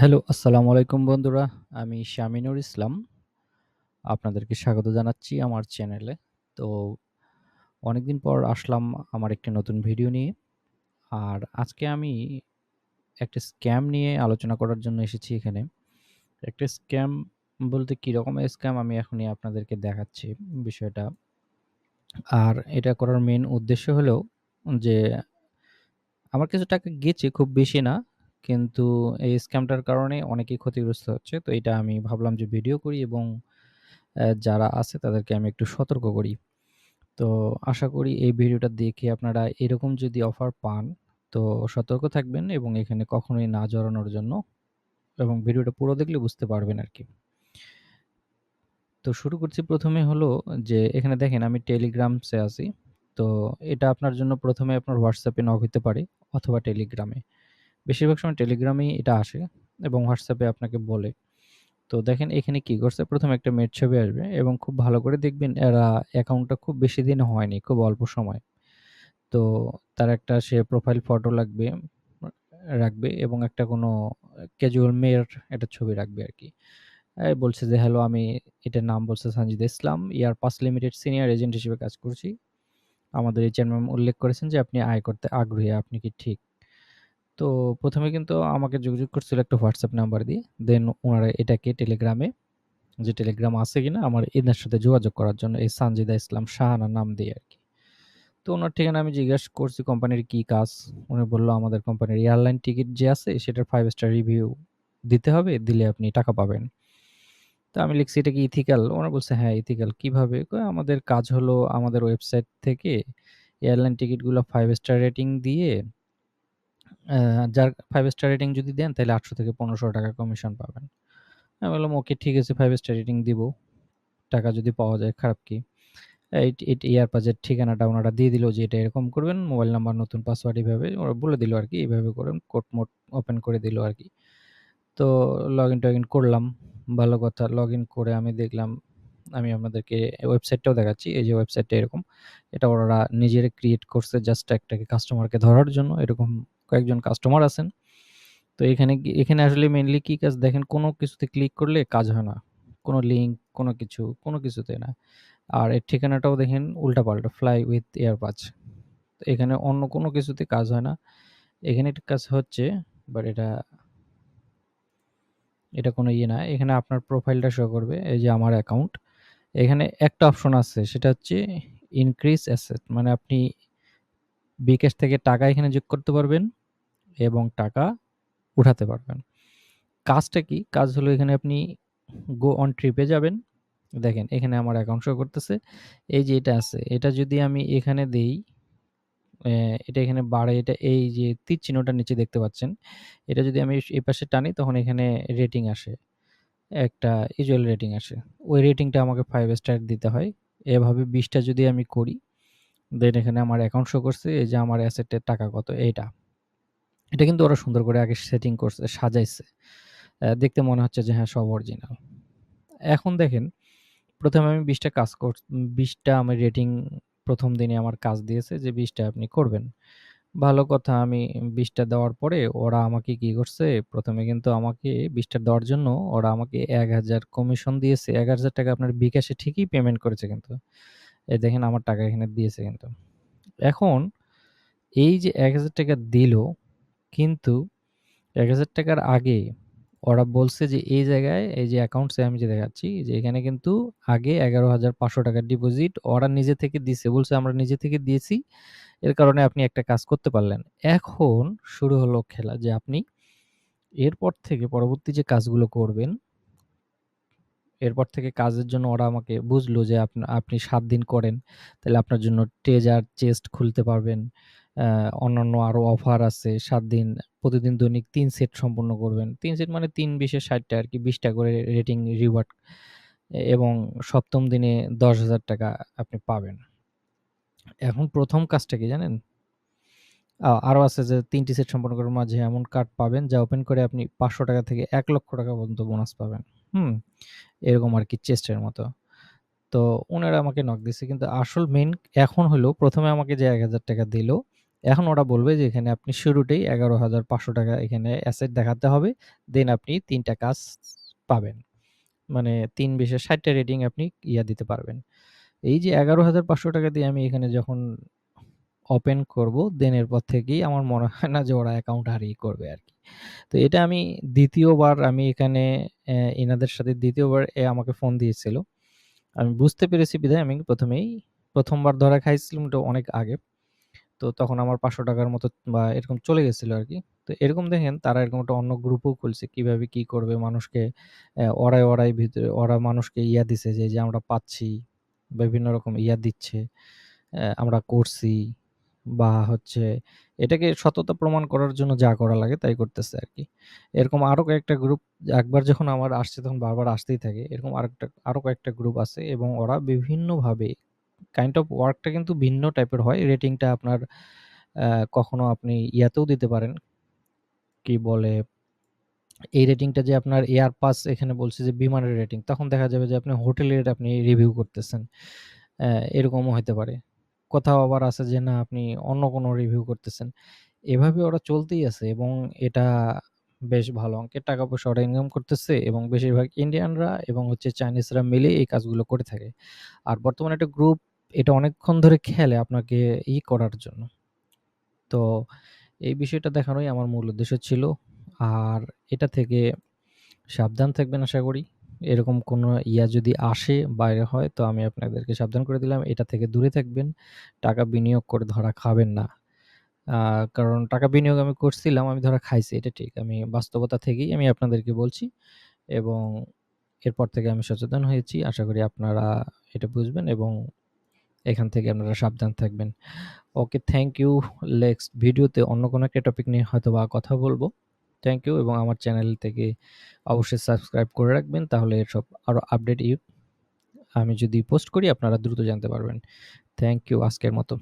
Hello, আসসালামু আলাইকুম বন্ধুরা। আমি শামিনুর ইসলাম। আপনাদেরকে স্বাগত জানাচ্ছি আমার চ্যানেলে। তো অনেকদিন পর আসলাম আমার একটি নতুন ভিডিও নিয়ে। আর আজকে আমি একটা স্ক্যাম নিয়ে আলোচনা করার জন্য এসেছি এখানে। একটা স্ক্যাম বলতে কি রকমের স্ক্যাম আমি এখনই আপনাদেরকে দেখাচ্ছি বিষয়টা। আর এটা করার মেইন উদ্দেশ্য হলো যে আমার কিছু টাকা গেছে, খুব বেশি না। কিন্তু এই স্ক্যামটার কারণে অনেকেই ক্ষতিগ্রস্ত হচ্ছে। তো এটা আমি ভাবলাম যে ভিডিও করি এবং যারা আছে তাদেরকে আমি একটু সতর্ক করি। তো আশা করি এই ভিডিওটা দেখে আপনারা এরকম যদি অফার পান, তো সতর্ক থাকবেন এবং এখানে কখনোই না জড়ানোর জন্য এবং ভিডিওটা পুরো দেখলে বুঝতে পারবেন আরকি। তো শুরু করছি ১ম এ হলো যে এখানে দেখেন আমি টেলিগ্রামসে আছি। তো এটা আপনার জন্য ১ম এ আপনার এ নক হইতে পারে অথবা টেলিগ্রামে। বেশিরভাগ সময় টেলিগ্রামেই এটা আসে এবং হোয়াটসঅ্যাপে আপনাকে বলে। তো দেখেন এখানে কি করছে ১ম এ একটা মেয়ের ছবি আসবে এবং খুব ভালো করে দেখবেন এরা অ্যাকাউন্টটা খুব বেশি দিন হয়নি, খুব অল্প সময়। তো তার একটা সে প্রোফাইল ফটো লাগবে রাখবে এবং একটা কোনো ক্যাজুয়াল মেয়ের একটা ছবি রাখবে আর কি বলছে যে, "হ্যালো আমি" এটার নাম বলছে Sanjida Islam. Year pass limited senior agent হিসেবে কাজ করছি। আমাদের এইচআর ম্যাম উল্লেখ করেছেন যে, "আপনি আয় করতে আগ্রহী। আপনি কি ঠিক?" তো প্রথমে কিন্তু আমাকে যোগাযোগ করছিল একটা হোয়াটসঅ্যাপ নাম্বার দিয়ে। দেন উনারা এটাকে টেলিগ্রামে যে টেলিগ্রাম আছে কিনা আমার এনার সাথে যোগাযোগ করার জন্য এই সানজিদা ইসলাম শাহানা নাম দিয়ে আর কি তো ওনার ঠিকানা আমি জিজ্ঞেস করছি কোম্পানির কি কাজ? উনি বলল "আমাদের কোম্পানির এয়ারলাইন টিকিট যে আছে সেটার ফাইভ স্টার রিভিউ দিতে হবে, দিলে আপনি টাকা পাবেন।" তো আমি লিখছি, "এটা কি ইথিক্যাল?" ওনারা বলছে, "হ্যাঁ, ইথিক্যাল।" কীভাবে? "আমাদের কাজ হলো আমাদের ওয়েবসাইট থেকে এয়ারলাইন টিকিটগুলো ফাইভ স্টার রেটিং দিয়ে যার 5 স্টার রেটিং যদি দেন তাইলে ৳৮০০-১৫০০ কমিশন পাবেন।" আমি বললাম, "ওকে ঠিক আছে 5 স্টার রেটিং দিব। টাকা যদি পাওয়া যায় খারাপ কি?" এইট এট এয়ারপাজের ঠিকানাটা উনারা দিয়ে দিল যে, "এটা এরকম করবেন, মোবাইল নাম্বার, নতুন পাসওয়ার্ড এভাবে" ওরা বলে দিল আরকি, "এভাবে করেন।" কোড-মোড ওপেন করে দিল আরকি। তো লগইন-টগইন করলাম। ভালো কথা। লগইন করে আমি দেখলাম আমি আপনাদেরকে ওয়েবসাইটটাও দেখাচ্ছি। এই যে ওয়েবসাইটটা এরকম। এটা ওরা নিজেরা ক্রিয়েট করছে জাস্ট একটাকে কাস্টমারকে ধরার জন্য। এরকম কয়েকজন কাস্টমার আছেন। তো এখানে এখানে আসলে মেইনলি কি কাজ দেখেন কোনো কিছুতে ক্লিক করলে কাজ হয় না। কোনো লিঙ্ক, কোনো কিছু, কোনো কিছুতে না। আর এর ঠিকানাটাও দেখেন উল্টাপাল্টা ফ্লাই উইথ এয়ারবাজ। তো এখানে অন্য কোনো কিছুতে কাজ হয় না। এখানে একটা কাজ হচ্ছে বাট এটা এটা কোনো ইয়ে না। এখানে আপনার প্রোফাইলটা শো করবে। এই যে আমার অ্যাকাউন্ট। এখানে একটা অপশন আছে সেটা হচ্ছে ইনক্রিজ অ্যাসেট মানে আপনি বিকাশ থেকে টাকা এখানে যোগ করতে পারবেন এবং টাকা উঠাতে পারবেন। কাজটা কি? কাজ হলো এখানে আপনি গো অন ট্রিপে যাবেন। দেখেন এখানে আমার অ্যাকাউন্ট শো করতেছে। এই যে এটা আছে, এটা যদি আমি এখানে দেই, এটা এখানে বাড়ে এটা এই যে তীর চিহ্নটার নিচে দেখতে পাচ্ছেন। এটা যদি আমি এই পাশে টানি তখন এখানে রেটিং আসে। একটা ইউজুয়াল রেটিং আসে। ওই রেটিংটা আমাকে ফাইভ স্টার দিতে হয়। এভাবে বিশটা যদি আমি করি, দেন এখানে আমার অ্যাকাউন্ট শো করছে এই যে আমার অ্যাসেটের টাকা কত এইটা। এটা কিন্তু ওরা সুন্দর করে আগে সেটিং করছে, সাজাইছে। দেখতে মনে হচ্ছে যে হ্যাঁ, সব অরিজিনাল। এখন দেখেন প্রথমে আমি ২০ টা কাজ কর ২০ টা আমার রেটিং প্রথম দিনে আমার কাজ দিয়েছে যে ২০ টা আপনি করবেন। ভালো কথা আমি ২০ টা দেওয়ার পরে ওরা আমাকে কি করছে, প্রথমে কিন্তু আমাকে ২০ টা দেওয়ার জন্য ওরা আমাকে ১০০০ কমিশন দিয়েছে। ৳১০০০ আপনার বিকাশে ঠিকই পেমেন্ট করেছে কিন্তু। এই দেখেন আমার টাকা এখানে দিয়েছে কিন্তু। এখন এই যে ৳১০০০ দিল কিন্তু ৳১০০০ র আগে ওরা বলছে যে এই জায়গায় এই যে অ্যাকাউন্টসে আমি যে দেখাচ্ছি যে এখানে কিন্তু আগে ৳১১,৫০০ ডিপোজিট ওরা নিজে থেকে দিছে। বলছে আমরা নিজে থেকে দিয়েছি। এর কারণে আপনি একটা কাজ করতে পারলেন। এখন শুরু হলো খেলা যে আপনি এরপর থেকে পরবর্তী যে কাজগুলো করবেন এরপর থেকে কাজের জন্য ওরা আমাকে বুঝলো যে আপনা ৭ দিন করেন। তাইলে আপনার জন্য ট্রেজার চেস্ট খুলতে পারবেন। অন্যান্য আরও অফার আছে। সাত দিন প্রতিদিন দৈনিক তিন সেট সম্পন্ন করবেন। তিন সেট মানে তিন বিশে ৬০ আর কি ২০ টা করে রেটিং রিওয়ার্ড এবং সপ্তম দিনে ৳১০,০০০ আপনি পাবেন। এখন প্রথম কাজটা কি জানেন? আরও আছে যে তিনটি সেট সম্পন্ন করার মাঝে এমন কার্ড পাবেন যা ওপেন করে আপনি ৳৫০০ থেকে এক লক্ষ টাকা পর্যন্ত বোনাস পাবেন। হুম? এরকম আর কি চেস্টের মতো। তো ওনারা আমাকে নক দিছে। কিন্তু আসল মেন এখন হলো প্রথমে আমাকে যে ৳১,০০০ দিল, এখন ওরা বলবে যে এখানে আপনি শুরুতেই ১১,৫০০ টাকা এখানে অ্যাসেট দেখাতে হবে। দেন আপনি ৩ টা কাজ পাবেন। মানে তিন বিশে ৬০ টা রেটিং আপনি ইয়া দিতে পারবেন। এই যে ১১,৫০০ টাকা দিয়ে আমি এখানে যখন ওপেন করব, দেন এরপর থেকেই আমার মনে হয় না যে ওরা অ্যাকাউন্ট হারিয়ে করবে আর কি তো এটা আমি দ্বিতীয়বার আমি এখানে এনাদের সাথে দ্বিতীয়বার এ আমাকে ফোন দিয়েছিল। আমি বুঝতে পেরেছি বিধায় আমি প্রথমেই প্রথমবার ধরা খাইছিলাম ওটা অনেক আগে। তো তখন আমার ৫০০ টাকার মতো বা এরকম চলে গেছিল আর কি। তো এরকম দেখেন তারা এরকম একটা অন্য গ্রুপও খুলছে। কীভাবে কি করবে মানুষকে অ্যা অড়ায়, ভিতরে ওরা মানুষকে ইয়া দিছে যে, যে আমরা পাচ্ছি, বিভিন্ন রকম ইয়া দিচ্ছে। আমরা করছি বা হচ্ছে এটাকে সততা প্রমাণ করার জন্য যা করা লাগে তাই করতেছে আরকি। এরকম আরও কয়েকটা গ্রুপ একবার যখন আমার আসছে তখন বারবার আসতেই থাকে। এরকম আরেকটা আরও কয়েকটা গ্রুপ আছে এবং ওরা বিভিন্নভাবে কাইন্ড অফ ওয়ার্কটা কিন্তু ভিন্ন টাইপের হয়। রেটিংটা আপনার কখনো আপনি ইয়াতেও দিতে পারেন। কি বলে? এই রেটিংটা যে আপনার এয়ার পাস এখানে বলছে যে বিমানের রেটিং। তখন দেখা যাবে যে আপনি হোটেলের আপনি রিভিউ করতেছেন। এরকমও হইতে পারে। কোথাও আবার আছে যে না, আপনি অন্য কোনো রিভিউ করতেছেন। এভাবে ওরা চলতেই আছে এবং এটা বেশ ভালো অঙ্কের টাকা-পয়সা ওরা ইনকাম করতেছে এবং বেশিরভাগ ইন্ডিয়ানরা এবং হচ্ছে চাইনিজরা মিলে এই কাজগুলো করে থাকে। আর বর্তমানে একটা গ্রুপ এটা অনেকক্ষণ ধরে খেলে আপনাকে ই করার জন্য। তো এই বিষয়টা দেখানোই আমার মূল উদ্দেশ্য ছিল। আর এটা থেকে সাবধান থাকবেন আশা করি। এরকম কোনো ইয়া যদি আসে, বাইরে হয় তো আমি আপনাদেরকে সাবধান করে দিলাম। এটা থেকে দূরে থাকবেন। টাকা বিনিয়োগ করে ধরা খাবেন না। কারণ টাকা বিনিয়োগ আমি করছিলাম, আমি ধরা খাইছি এটা ঠিক। আমি বাস্তবতা থেকেই আমি আপনাদেরকে বলছি এবং এরপর থেকে আমি সচেতন হয়েছি। আশা করি আপনারা এটা বুঝবেন এবং এখান থেকে আপনারা সাবধান থাকবেন। ওকে, থ্যাংক ইউ। নেক্সট ভিডিওতে অন্য কোনো একটা টপিক নিয়ে হয়তো বা কথা বলব থ্যাংক ইউ এবং আমার চ্যানেল থেকে অবশ্যই সাবস্ক্রাইব করে রাখবেন। তাহলে এসব আরও আপডেট ইউ আমি যদি পোস্ট করি আপনারা দ্রুত জানতে পারবেন। থ্যাংক ইউ আজকের মতো।